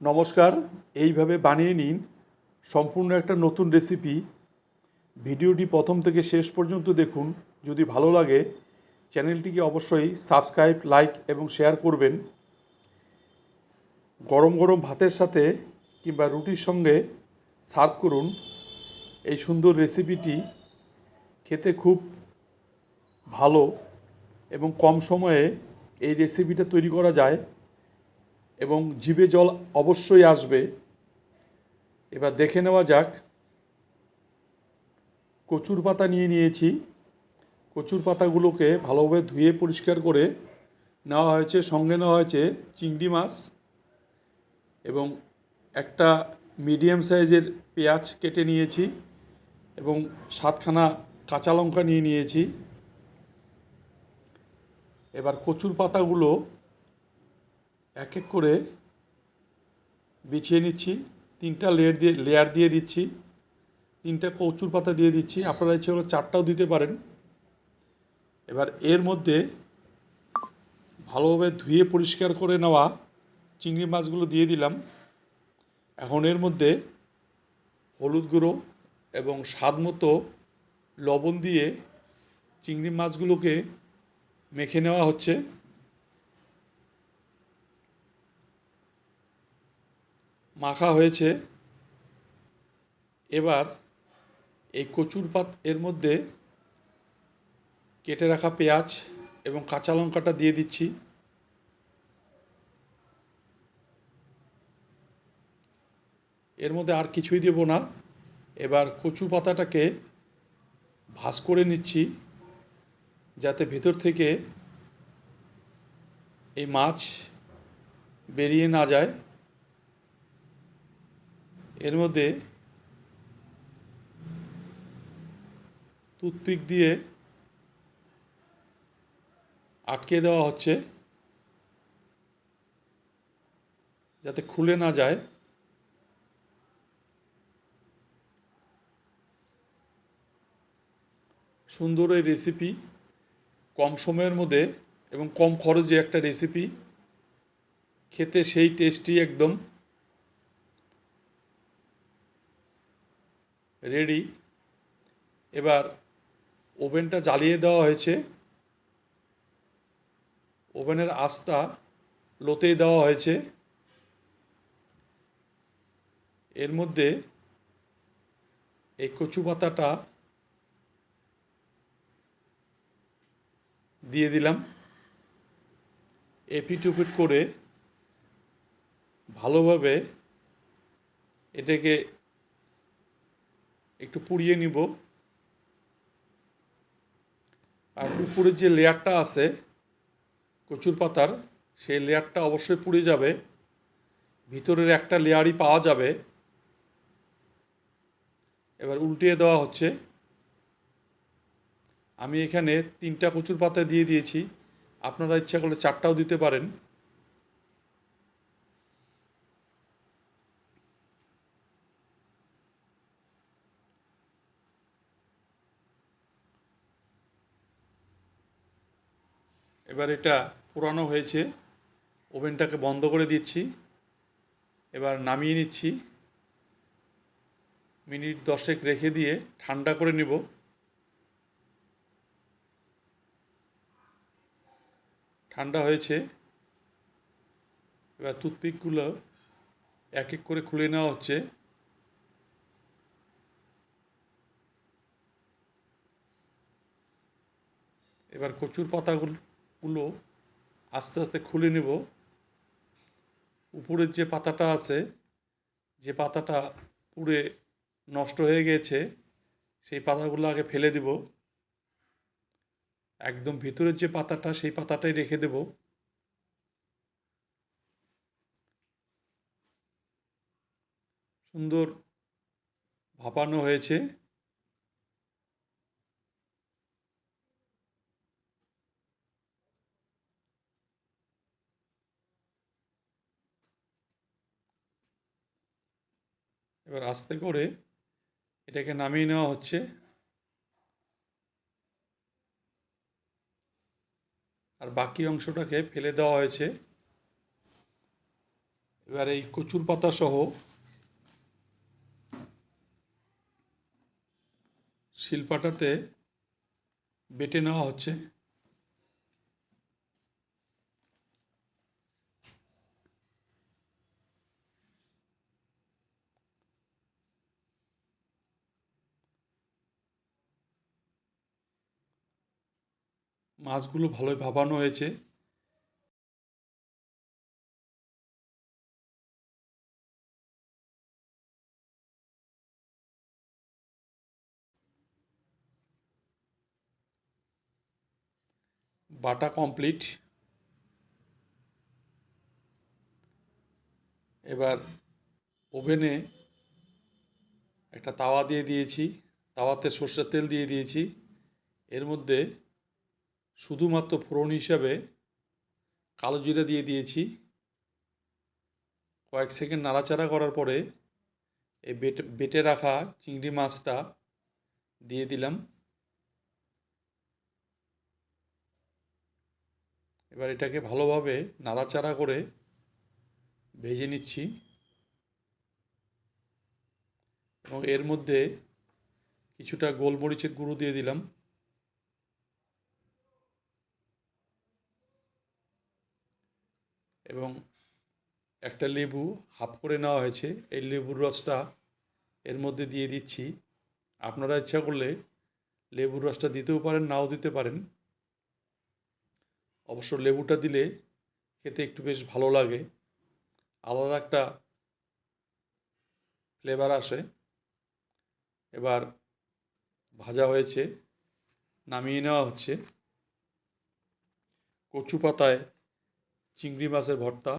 নমস্কার, এইভাবে বানিয়ে নিন সম্পূর্ণ একটা নতুন রেসিপি ভিডিওটি প্রথম থেকে শেষ পর্যন্ত দেখুন, যদি ভালো লাগে, চ্যানেলটিকে অবশ্যই সাবস্ক্রাইব লাইক এবং শেয়ার করবেন। গরম গরম ভাতের সাথে কিংবা রুটির সঙ্গে সার্ভ করুন এই সুন্দর রেসিপিটি খেতে খুব ভালো এবং কম সময়ে এই রেসিপিটা তৈরি করা যায়। এবং জিভে জল অবশ্যই আসবে। এবার দেখে নেওয়া যাক। কচুর পাতা নিয়ে নিয়েছি। কচুর পাতাগুলোকে ভালোভাবে ধুয়ে পরিষ্কার করে নেওয়া হয়েছে, সঙ্গে নেওয়া হয়েছে চিংড়ি মাছ এবং একটা মিডিয়াম সাইজের পেঁয়াজ কেটে নিয়েছি এবং সাতখানা কাঁচা লঙ্কা নিয়ে নিয়েছি। এবার কচুর পাতাগুলো এক এক করে বিছিয়ে নিচ্ছি। তিনটা লেয়ার দিয়ে লেয়ার দিয়ে দিচ্ছি। তিনটা কচুর পাতা দিয়ে দিচ্ছি। আপনারা ইচ্ছে হলে চারটাও দিতে পারেন। এবার এর মধ্যে ভালোভাবে ধুয়ে পরিষ্কার করে নেওয়া চিংড়ি মাছগুলো দিয়ে দিলাম। এখন এর মধ্যে হলুদ গুঁড়ো এবং স্বাদ মতো লবণ দিয়ে চিংড়ি মাছগুলোকে মেখে নেওয়া হচ্ছে। মাখা হয়েছে। এবার এই কচুর পাত এর মধ্যে কেটে রাখা পেঁয়াজ এবং কাঁচা লঙ্কাটা দিয়ে দিচ্ছি। এর মধ্যে আর কিছুই দেব না। এবার কচু পাতাটাকে ভাজ করে নিচ্ছি যাতে ভেতর থেকে এই মাছ বেরিয়ে না যায়। এর মধ্যে টুথপিক দিয়ে আটকে দেওয়া হচ্ছে যাতে খুলে না যায়। সুন্দর এই রেসিপি কম সময়ের মধ্যে এবং কম খরচে একটা রেসিপি খেতে সেই টেস্টি একদম। রেডি এবার ওভেনটা জ্বালিয়ে দেওয়া হয়েছে। ওভেনের আঁচটা লোতেই দেওয়া হয়েছে। এর মধ্যে এই কচু পাতাটা দিয়ে দিলাম। এপিট উপিট করে ভালোভাবে এটাকে একটু পুড়িয়ে নিব। আর উপরের যে লেয়ারটা আছে, কচুর পাতার, সেই লেয়ারটা অবশ্যই পুড়ে যাবে। ভিতরের একটা লেয়ারই পাওয়া যাবে। এবার উল্টিয়ে দেওয়া হচ্ছে। আমি এখানে তিনটা কচুর পাতা দিয়ে দিয়েছি। আপনারা ইচ্ছা করলে চারটাও দিতে পারেন। এবার এটা পুরানো হয়েছে। ওভেনটাকে বন্ধ করে দিচ্ছি। এবার নামিয়ে নিচ্ছি। মিনিট দশেক রেখে দিয়ে ঠান্ডা করে নেব। ঠান্ডা হয়েছে। এবার টুথপিকগুলো এক এক করে খুলে নেওয়া হচ্ছে। এবার কচুর পাতাগুলো গুলো আস্তে আস্তে খুলে নেব। উপরের যে পাতাটা আছে, যে পাতাটা পুড়ে নষ্ট হয়ে গেছে, সেই পাতাগুলো আগে ফেলে দেব। একদম ভিতরের যে পাতাটা, সেই পাতাটাই রেখে দেব। সুন্দর ভাপানো হয়েছে। এবার আস্তে করে এটাকে নামিয়ে নেওয়া হচ্ছে। আর বাকি অংশটাকে ফেলে দেওয়া হয়েছে। এবার এই কচুর পাতা সহ শিলপাটাতে বেটে নেওয়া হচ্ছে। মাছগুলো ভালোই ভাপানো হয়েছে। বাটা কমপ্লিট। এবার ওভেনে একটা তাওয়া দিয়ে দিয়েছি। তাওয়াতে সর্ষের তেল দিয়ে দিয়েছি। এর মধ্যে শুধুমাত্র ফোড়ন হিসাবে কালো জিরে দিয়ে দিয়েছি। কয়েক সেকেন্ড নাড়াচাড়া করার পরে এই বেটে বেটে রাখা চিংড়ি মাছটা দিয়ে দিলাম। এবার এটাকে ভালোভাবে নাড়াচাড়া করে ভেজে নিচ্ছি। এবং এর মধ্যে কিছুটা গোলমরিচের গুঁড়ো দিয়ে দিলাম। এবং একটা লেবু হাফ করে নেওয়া হয়েছে। এই লেবুর রসটা এর মধ্যে দিয়ে দিচ্ছি। আপনারা ইচ্ছা করলে লেবুর রসটা দিতেও পারেন, নাও দিতে পারেন। অবশ্য লেবুটা দিলে খেতে একটু বেশ ভালো লাগে। আলাদা একটা ফ্লেভার আসে। এবার ভাজা হয়েছে, নামিয়ে নেওয়া হচ্ছে। কচু পাতায় চিংড়ি মাছের ভর্তা।